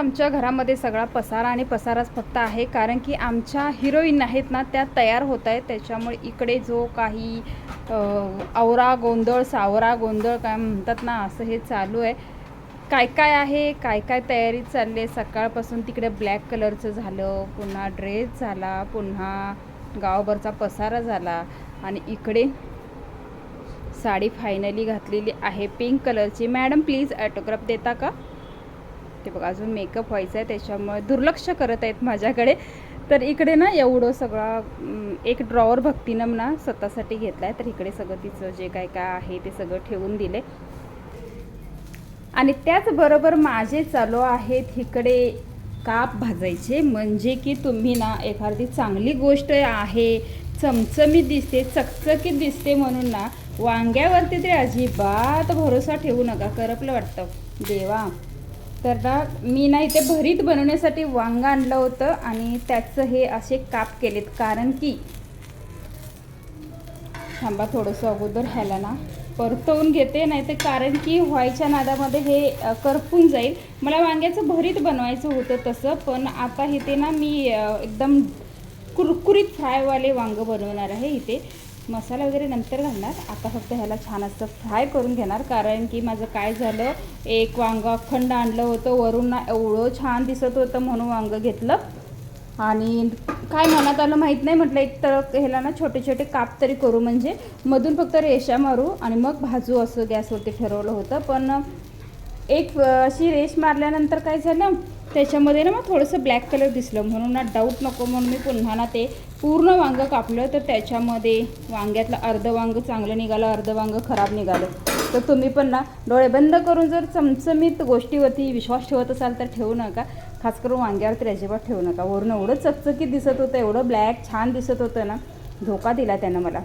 आमच्या घरामध्ये सगळा पसारा आणि पसाराच फक्त आहे कारण की आमच्या हिरोईन आहेत ना त्या तयार होत आहेत. त्याच्यामुळे इकडे जो काही आवरा गोंधळ सावरा गोंधळ काय म्हणतात ना असं हे चालू आहे. काय काय आहे काय काय तयारी चालली आहे? सकाळपासून तिकडे ब्लॅक कलरचं झालं पुन्हा ड्रेस झाला पुन्हा गावभरचा पसारा झाला आणि इकडे साडी फायनली घातलेली आहे पिंक कलरची मॅडम प्लीज ॲटोग्राफ देता का? ते बघा अजून मेकअप व्हायचा आहे त्याच्यामुळे दुर्लक्ष करत आहेत माझ्याकडे. तर इकडे ना एवढं सगळं एक ड्रॉवर भक्तीनं ना स्वतःसाठी घेतला आहे तर इकडे सगळं तिचं जे काय काय आहे ते सगळं ठेवून दिले. आणि त्याचबरोबर माझे चालू आहेत इकडे काप भाजायचे. म्हणजे की तुम्ही ना एखादी चांगली गोष्ट आहे चमचमीत दिसते चकचकीत दिसते म्हणून ना वांग्यावरती तरी अजिबात भरोसा ठेवू नका. करपलं वाटतं. देवा. तर ना मी ना इथे भरीत बनवण्यासाठी वांग आणलं होतं आणि त्याचं हे असे काप केलेत. कारण की थांबा थोडंसं अगोदर ह्याला ना परतवून घेते नाही तर कारण की व्हायच्या नादामध्ये हे करपून जाईल. मला वांग्याचं भरीत बनवायचं होतं तसं पण आता इथे ना मी एकदम कुरकुरीत फ्रायवाले वांगं बनवणार आहे इथे. मसाला वगैरे नंतर घालणार. आता फक्त ह्याला छान असं फ्राय करून घेणार. कारण की माझं काय झालं एक वांग अखंड आणलं होतं. वरून ना एवढं छान दिसत होतं म्हणून वांग घेतलं. आणि काय मनात आलं माहीत नाही. म्हटलं एक तर ह्याला ना छोटे छोटे काप तरी करू. म्हणजे मधून फक्त रेषा मारू आणि मग भाजू असं गॅसवरती ठरवलं होतं. पण एक अशी रेष मारल्यानंतर काय झालं त्याच्यामध्ये ना मग थोडंसं ब्लॅक कलर दिसलं. म्हणून ना डाऊट नको म्हणून मी पुन्हा ना ते पूर्ण वांगं कापलं. तर त्याच्यामध्ये वांग्यातलं अर्ध वांगं चांगलं निघालं अर्ध वांगं खराब निघालं. तर तुम्ही पण ना डोळे बंद करून जर चमचमीत गोष्टीवरती विश्वास ठेवत असाल तर ठेवू नका. खास करून वांग्यावर तर अजिबात ठेवू नका. वरून एवढं चकचकीत दिसत होतं एवढं ब्लॅक छान दिसत होतं ना. धोका दिला त्यानं मला.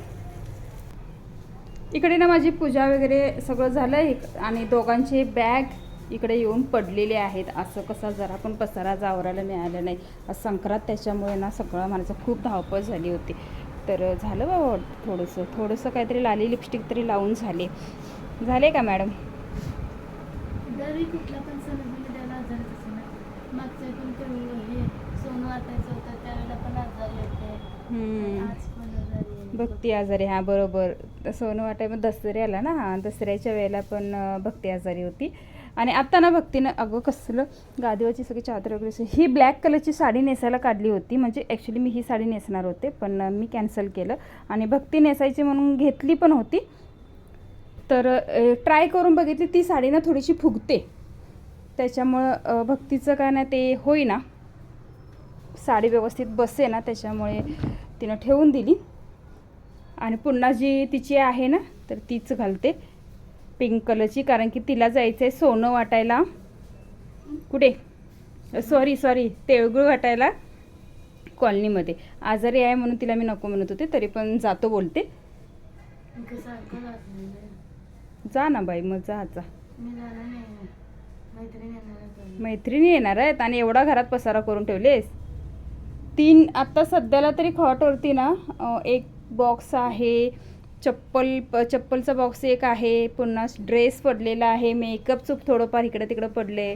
इकडे ना माझी पूजा वगैरे सगळं झालं. आणि दोघांची बॅग इकडे येऊन पडलेले आहेत. असं कसं जरा पण पसारा जावरायला मिळालं नाही. आज संक्रांत त्याच्यामुळे ना सगळं माझं खूप धावपळ झाली होती. तर झालं बाबा थोडंसं थोडंसं काहीतरी लाली लिपस्टिक तरी लावून झाले. झाले का मॅडम? कुठला पण सण मागच्या होतं त्यावेळेला पण आजारी होते हम्म. आज पण आजारी आहे. भक्ती आजारी हां बरोबर. सोनं वाटाय मग दसऱ्याला ना हां दसऱ्याच्या वेळेला पण भक्ती आजारी होती. आणि आत्ता ना भक्तीनं अगं कसलं गादीवरची सगळी चादर वगैरे ही ब्लॅक कलरची साडी नेसायला काढली होती. म्हणजे ॲक्च्युली मी ही साडी नेसणार होते पण मी कॅन्सल केलं. आणि भक्ती नेसायची म्हणून घेतली पण होती. तर ट्राय करून बघितली ती साडी ना थोडीशी फुगते. त्याच्यामुळं भक्तीचं काय ना ते होईना. साडी व्यवस्थित बसे ना त्याच्यामुळे तिनं ठेवून दिली. आणि पुन्हा जी तिची आहे ना तर तीच घालते. पिंक कलरची कारण की तिला जायचं आहे सोनं वाटायला. कुठे? सॉरी सॉरी तेळगुळ वाटायला कॉलनीमध्ये आजारी आहे म्हणून तिला मी नको म्हणत होते तरी पण जातो बोलते. जा ना बाई मग जा जा. मैत्रिणी येणार मैत्रिणी येणार आहेत आणि एवढा घरात पसारा करून ठेवलेस. तीन आत्ता सध्याला तरी खॉटवरती ना एक बॉक्स आहे. चप्पल प चप्पलचा बॉक्स एक आहे. पुन्हा ड्रेस पडलेला आहे. मेकअपचं थोडंफार इकडं तिकडं पडले